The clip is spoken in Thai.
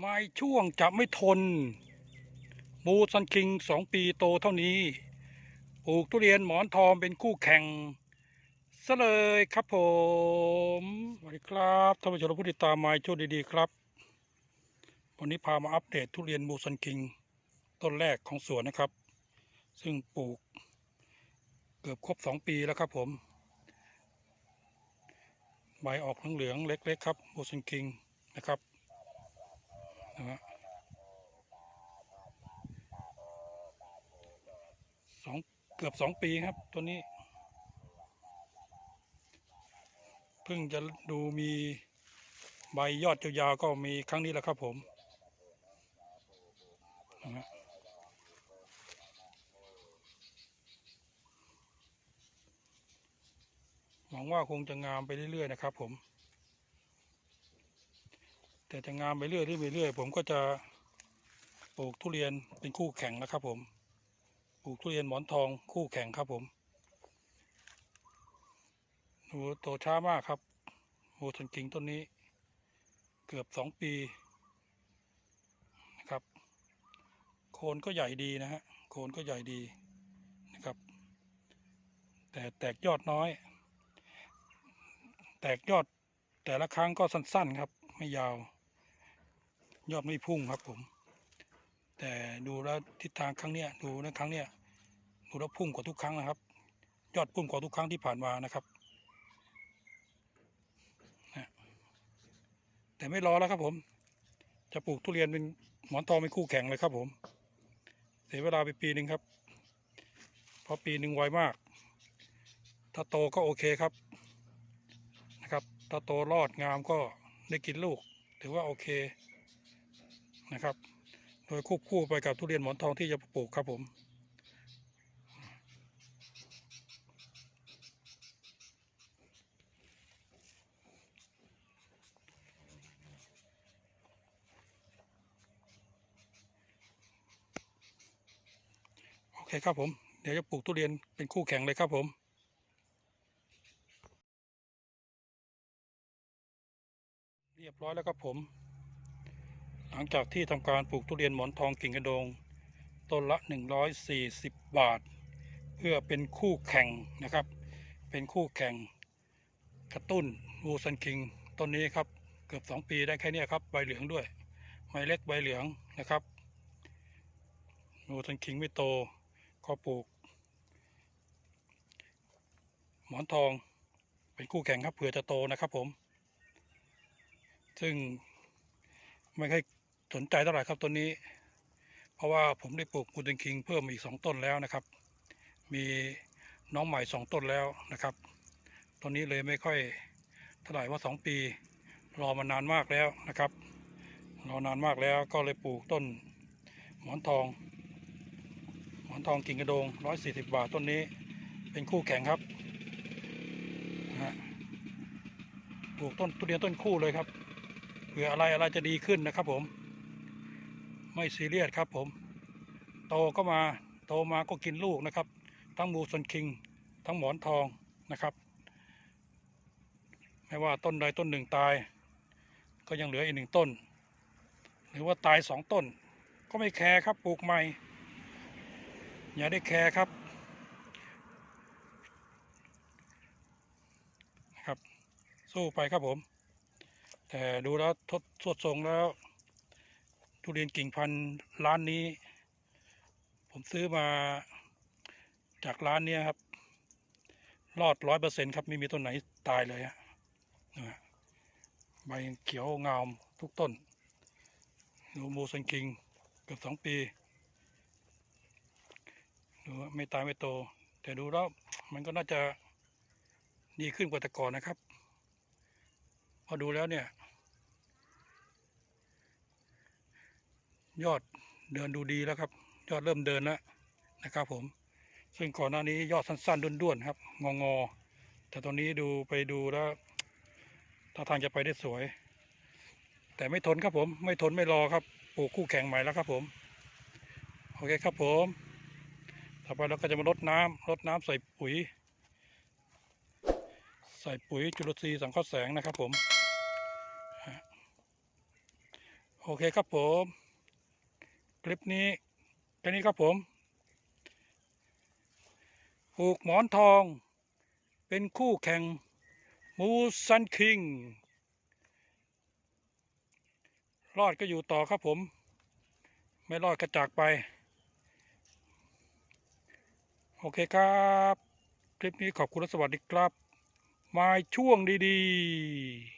ไม้ช่วงจะไม่ทน มูซันคิงสองปีโตเท่านี้ ปลูกทุเรียนหมอนทองเป็นคู่แข่งซะเลยครับผม สวัสดีครับท่านผู้ชมผู้ติดตามไม้ช่วงดีๆครับ วันนี้พามาอัปเดตทุเรียนมูซันคิงต้นแรกของสวนนะครับ ซึ่งปลูกเกือบครบสองปีแล้วครับผม ใบออกเหลืองๆเล็ก ๆ ครับมูซันคิงนะครับ นะฮะสองเกือบสองปีครับ ตัวนี้เพิ่งจะดูมีใบยอดยาวๆก็มีครั้งนี้แหละครับผมนะหวังว่าคงจะงามไปเรื่อยๆนะครับผม แต่จะงามไปเรื่อยๆไปเรื่อยผมก็จะปลูกทุเรียนเป็นคู่แข่งนะครับ ผมปลูกทุเรียนหมอนทองคู่แข่งครับผมดูโตช้ามากครับโมทันกิงต้นนี้ เกือบสองปีนะครับ โคนก็ใหญ่ดีนะฮะโคนก็ใหญ่ดีนะครับ แต่แตกยอดน้อย แตกยอดแต่ละครั้งก็สั้นๆครับ ไม่ยาว ยอดไม่พุ่งครับผม แต่ดูแล้วทิศทางครั้งเนี้ยดูนะครั้งเนี้ยดูแล้วพุ่งกว่าทุกครั้งนะครับ ยอดพุ่งกว่าทุกครั้งที่ผ่านมานะครับแต่ไม่รอแล้วครับผม จะปลูกทุเรียนเป็นหมอนทองเป็นคู่แข่งเลยครับผม เสียเวลาไปปีหนึ่งครับ เพราะปีหนึ่งไวมาก ถ้าโตก็โอเคครับนะครับ ถ้าโตรอดงามก็ได้กินลูก ถือว่าโอเค นะครับ โดยควบคู่ไปกับทุเรียนหมอนทองที่จะปลูกครับผมโอเคครับผมเดี๋ยวจะปลูกทุเรียนเป็นคู่แข่งเลยครับผมเรียบร้อยแล้วครับผม หลังจากที่ทำการปลูกทุเรียนหมอนทองกิ่งกระโดง ต้นละ 140 บาท เพื่อเป็นคู่แข่งนะครับ เป็นคู่แข่งกระตุ้นวูซันคิงต้นนี้ครับเกือบ 2 ปีได้แค่นี้ครับใบเหลืองด้วยใบเล็กใบเหลืองนะครับวูซันคิงไม่โตก็ปลูก หมอนทองเป็นคู่แข่งครับเผื่อจะโตนะครับผม ซึ่งไม่ค่อย สนใจเท่าไหร่ครับต้นนี้ เพราะว่าผมได้ปลูกมูดนคิงเพิ่มอีกสองต้นแล้วนะครับ มีน้องใหม่สองต้นแล้วนะครับต้นนี้เลยไม่ค่อยเท่าไหร่ว่าสองปี รอมานานมากแล้วนะครับ รอนานมากแล้วก็เลยปลูกต้น หมอนทอง หมอนทองกิ่งกระโดงร้อยสี่สิบบาทต้นนี้ เป็นคู่แข่งครับนะปลูกต้นทุเรียนต้นคู่เลยครับเผื่ออะไรอะไรจะดีขึ้นนะครับผม ไม่ซีเรียสครับผม โตก็มาโตมาก็กินลูกนะครับ ทั้งมูซันคิง ทั้งหมอนทองนะครับ ไม่ว่าต้นใดต้นหนึ่งตาย ก็ยังเหลืออีกหนึ่งต้น หรือว่าตายสองต้น ก็ไม่แคร์ครับปลูกใหม่ อย่าได้แคร์ครับครับ สู้ไปครับผม แต่ดูแล้วทดสวดทรงแล้ว ทุเรียนกิ่งพันธุ์ร้านนี้ ผมซื้อมาจากร้านเนี้ยครับ รอดร้อยเปอร์เซ็นครับ ไม่มีต้นไหนตายเลยฮะนะฮะใบเขียวงามทุกต้นดูโมซันคิงเกือบสองปีดูว่าไม่ตายไม่โต แต่ดูแล้วมันก็น่าจะดีขึ้นกว่าแต่ก่อนนะครับ พอดูแล้วเนี่ย ยอดเดินดูดีแล้วครับ ยอดเริ่มเดินแล้วนะครับผม ซึ่งก่อนหน้านี้ยอดสั้นๆด้วนๆครับ งองอๆแต่ตอนนี้ดูไปดูแล้วท่าทางจะไปได้สวย แต่ไม่ทนครับผม ไม่ทนไม่รอครับปลูกคู่แข่งใหม่แล้วครับผม โอเคครับผม ต่อไปเราก็จะมาลดน้ำลดน้ำใส่ปุ๋ย ใส่ปุ๋ยจุลทรีย์สังเคราะห์แสงนะครับผมโอเคครับผม คลิปนี้แค่นี้ครับผมปลูกหมอนทอง เป็นคู่แข่งมูซันคิง รอดก็อยู่ต่อครับผม ไม่รอดก็จากไป โอเคครับ คลิปนี้ขอบคุณและสวัสดีครับ มาช่วงดี ๆ